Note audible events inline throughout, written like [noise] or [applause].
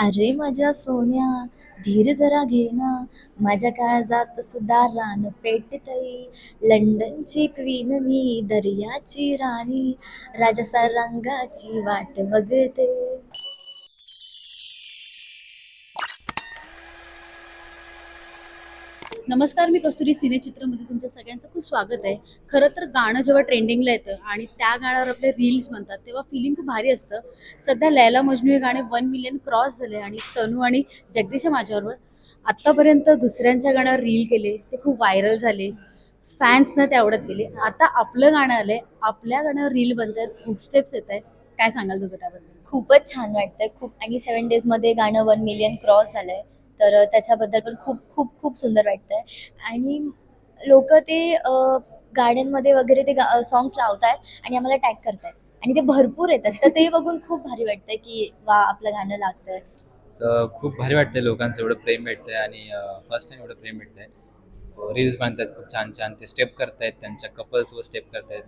अरे माझ्या सोन्या धीर जरा घे ना. माझ्या काळजात सुद्धा रान पेटतई लंडनची क्वीन मी दर्याची राणी. राजसा रंगाची वाट बघते. नमस्कार मी कस्तुरी सिनेचित्रमध्ये तुमच्या सगळ्यांचं खूप स्वागत आहे. खरं तर गाणं जेव्हा ट्रेंडिंगला येतं आणि त्या गाण्यावर आपले रील्स बनतात तेव्हा फिलिंग खूप भारी असतं. सध्या लैला मजनू हे गाणे वन मिलियन क्रॉस झाले आणि तनू आणि जगदीश माझ्याबरोबर. आत्तापर्यंत दुसऱ्यांच्या गाण्यावर रील केले ते खूप व्हायरल झाले. फॅन्सना ते आवडत गेले. आता आपलं गाणं आलंय आपल्या गाण्यावर रील बनत आहेत स्टेप्स येत आहेत काय सांगाल तुम्ही त्याबद्दल? खूपच छान वाटतंय खूप आणि सेवन डेजमध्ये गाणं वन मिलियन क्रॉस झालंय. तर त्याच्याबद्दल पण खूप खूप खूप सुंदर वाटतंय. आणि लोक ते गार्डनमध्ये वगैरे ते सॉंग्स लावतायत आणि आम्हाला टॅग करतायत. आणि ते भरपूर येतात. तर ते बघून खूप भारी वाटतंय की वा आपलं गाणं लागतंय. सो खूप भारी वाटतंय लोकांचं एवढं प्रेम भेटतंय आणि फर्स्ट टाइम एवढं प्रेम भेटतंय. सो रील्स बांधतात खूप छान छान. ते स्टेप करतायत त्यांच्या कपल्सवर स्टेप करतायत.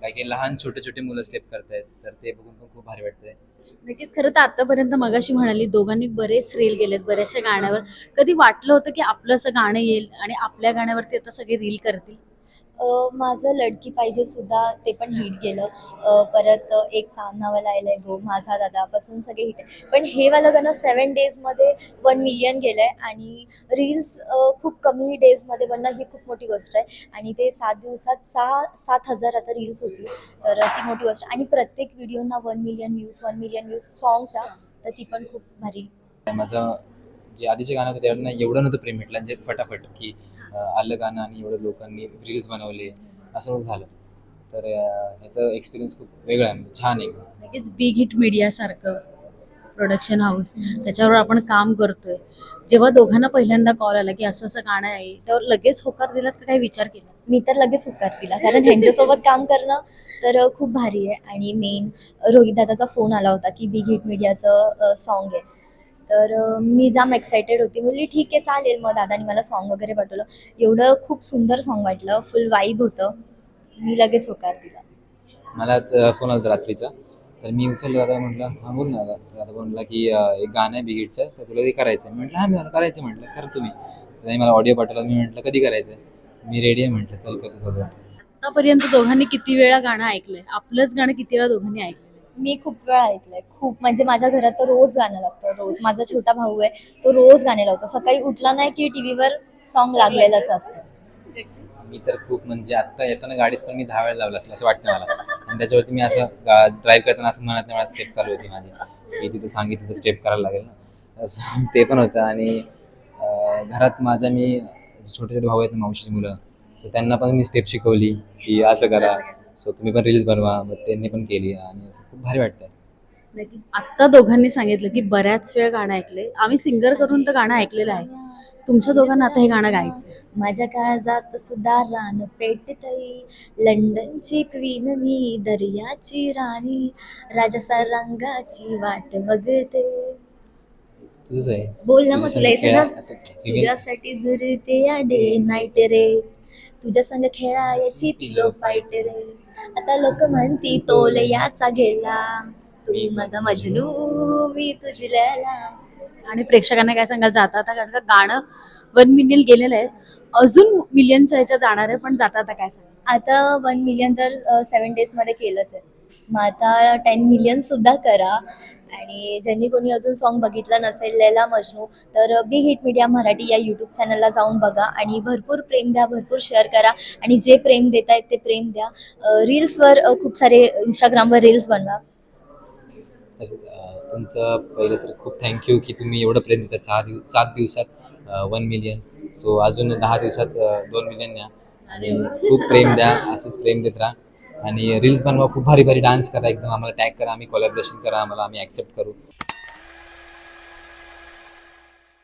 काही काही लहान छोटे छोटे मुलं स्टेप करतायत तर ते बघून पण खूप भारी वाटतंय. नक्कीच खरं तर आतापर्यंत मगाशी म्हणाली दोघांनी बरेच रील गेलेत बऱ्याचशा गाण्यावर. कधी वाटलं होतं की आपलं असं गाणं येईल आणि आपल्या गाण्यावरती आता सगळे रील करतील? माझं लडकी पाहिजे सुद्धा ते पण हिट गेलं. परत एक सामनावाला आलाय गो माझा दादापासून सगळे हिट आहे पण हे वालं गाणं सेवन डेजमध्ये वन मिलियन गेलं आहे आणि रील्स खूप कमी डेजमध्ये बनणं ही खूप मोठी गोष्ट आहे. आणि ते सात दिवसात सहा सात हजार आता रील्स होती. तर ती मोठी गोष्ट आहे. आणि प्रत्येक व्हिडिओना one million views one million views सॉंग्सच्या तर ती पण खूप भारी. माझं जे आधीचे गाणं होतं त्यावर एवढं नव्हतं प्रेम भेटलं. जे फटाफट की आलं गाणं आणि एवढं लोकांनी रील्स बनवले असं झालं. तर ह्याचा एक्सपिरियन्स खूप वेगळा आहे म्हणजे छान आहे. बिग हिट मीडियासारखं प्रोडक्शन हाऊस त्याच्यावर आपण काम करतोय. जेव्हा दोघांना पहिल्यांदा कॉल आला की असं असं गाणं आहे तेव्हा लगेच होकार दिलात का? काही विचार केला? मी तर लगेच होकार दिला. कारण ह्यांच्यासोबत काम करणं तर खूप भारी आहे. आणि मेन रोहित दादाचा फोन आला होता की बिग हिट मीडियाचं सॉन्ग आहे. तर मी जाम एक्सायटेड होती. म्हणली ठीक आहे चालेल. मग दादानी मला सॉन्ग वगैरे पाठवलं. एवढं खूप सुंदर सॉन्ग वाटलं. फुल वाईब होतं. मी लगेच होकार दिला. मला आज फोन आला होता रात्रीचा. तर मी उचललं दादा म्हटलं हां बोल ना दादा. दादा म्हणला की एक गाणं आहे बिगिटचं तर तुला ते करायचं म्हटलं हां मी मला करायचं म्हटलं कर तुम्ही त्याने मला ऑडिओ पाठवला. मी म्हटलं कधी करायचं मी रेडी आहे म्हटलं चल कर आतापर्यंत दोघांनी किती वेळा गाणं ऐकलंय? आपलंच गाणं किती वेळा दोघांनी ऐकलंय? मी खूप वेळा ऐकलंय. खूप म्हणजे माझ्या घरात तर रोज गाणं लागतं रोज. माझा छोटा भाऊ आहे तो रोज गाणे लावतो. सकाळी उठला नाही की टी व्हीवर सॉन्ग लागलेलंच असतं. मी तर खूप म्हणजे आत्ता येताना गाडीत पण मी दहा वेळा लावलं असेल असं वाटतं मला. आणि त्याच्यावरती मी असं ड्राईव्ह करताना असं मनात मला स्टेप चालू होती माझी. की तिथं सांगितलं तिथं स्टेप करायला लागेल ना. असं [laughs] ते पण होतं. आणि घरात माझा मी छोटे छोटे भाऊ आहेत मावशीची मुलं. तर त्यांना पण मी स्टेप शिकवली की असं करा. सो तुम्ही पण रील्स बनवा मग त्यांनी पण केली आणि असं खूप भारी वाटतं नक्कीच. आत्ता दोघांनी सांगितलं की बऱ्याच वेळ गाणं ऐकलंय. आम्ही सिंगर करून तर गाणं ऐकलेलं आहे. तुमच्या दोघांना आता हे गाणं गायचं माझ्या काळजात सुद्धा रान पेटतई लंडनची क्वीन मी दर्याची राणी. राजसा रंगाची वाट बघते. तुझंच आहे. बोल ना मग तुला येते ना? तुझ्यासाठी जुरते या डे नाईट रे. तुझ्या संग खेळायची पिलो फाईट रे. आता लोक म्हणती तोल याचा गेला तू माझा मजनू मी तुझी लैला. आणि प्रेक्षकांना काय सांगाल जाता आता कारण का गाणं वन मिलियन गेलेलं आहे. अजून मिलियनच्या ह्याच्यात जाणार आहे पण जाता आता काय सांगाल? आता वन मिलियन तर सेवन डेजमध्ये केलंच आहे. मग आता टेन मिलियन सुद्धा करा. आणि ज्यांनी कोणी अजून सॉन्ग बघितलं नसेल लैला मजनू तर बिग हिट मीडिया मराठी या यूट्यूब चॅनलला जाऊन बघा आणि भरपूर प्रेम द्या भरपूर शेअर करा. आणि जे प्रेम देत आहेत ते प्रेम द्या. रील्सवर खूप सारे इंस्टाग्रामवर रील्स बनवा. तर तुमचं पहिलं तर खूप थँक्यू की तुम्ही एवढं प्रेम देता सहा दिव सात दिवसात वन मिलियन सो अजून दहा दिवसात दोन मिलियन द्या आणि खूप प्रेम द्या असंच प्रेम देत राहा. आणि रील्स बनवा खूप भारी भारी डान्स करा एकदम आम्हाला टॅग करा आम्ही कोलॅबरेशन करा आम्हाला आम्ही ॲक्सेप्ट करू.